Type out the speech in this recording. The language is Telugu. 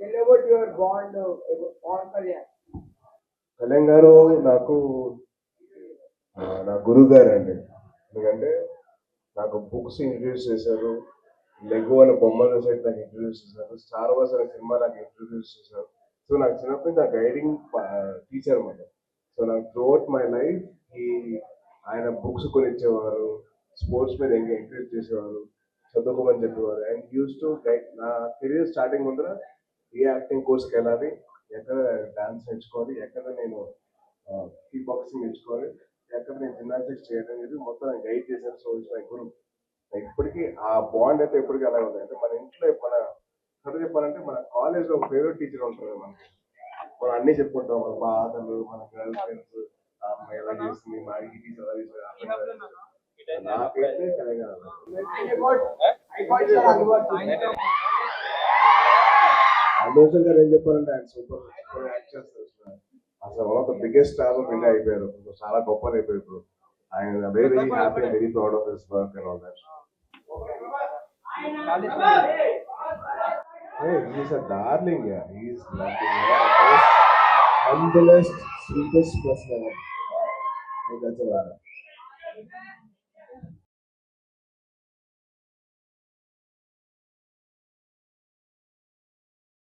Tell about your bond uh, about Kalyan గారు నాకు నా గురువు గారు అండి. ఎందుకంటే నాకు బుక్స్ ఇంట్రడ్యూస్ చేశారు లెగో అనే బొమ్మల సైట్ నాకు ఇంట్రడ్యూస్ చేశారు స్టార్ వార్స్ అనే సినిమా నాకు ఇంట్రడ్యూస్ చేశారు. సో నాకు చిన్నప్పటి నా గైడింగ్ టీచర్ అనమాట సో నాకు త్రూఅవుట్ మై లైఫ్ ఈ ఆయన బుక్స్ కొనిచ్చేవారు స్పోర్ట్స్ మీద ఇంకా ఎంకరేజ్ చేసేవారు చదువుకోమని చెప్పేవారు. అండ్ యూస్ టు గైడ్ నా కెరీర్ స్టార్టింగ్ ముందర ఏ యాక్టింగ్ కోర్స్కి వెళ్ళాలి. ఎక్కడ డాన్స్ నేర్చుకోవాలి ఎక్కడ నేను కిక్ బాక్సింగ్ నేర్చుకోవాలి ఎక్కడ నేను జిమ్నాస్టిక్స్ చేయడం అనేది మొత్తం గైడ్ చేశాను సో మై గురు ఇప్పటికీ ఆ బాండ్ అయితే ఎప్పటికీ అలా ఉంది. అంటే మన ఇంట్లో మన చదువు చెప్పాలంటే మన కాలేజ్లో ఒక ఫేవరెట్ టీచర్ ఉంటారు మనకి. మనం అన్ని చెప్పుకుంటాం మన బాధలు మన గర్ల్ ఫ్రెండ్స్ అమ్మాయి ఎలా చేస్తుంది మా ఈ టీచర్ ఎలా చేస్తుంది ఎలా. నాకైతే తెలంగాణ అల్లు గారు ఏం చెప్పారంటే ఆయన సూపర్ సూపర్ యాక్ట్ చేస్తారు అసలు. One of the biggest star of India అయిపోయారు చాలా గొప్ప అయిపోయారు ఇప్పుడు ఆయన very happy very proud of his work and all that he's a darling he's humblest, sweetest person ever. That's a lot.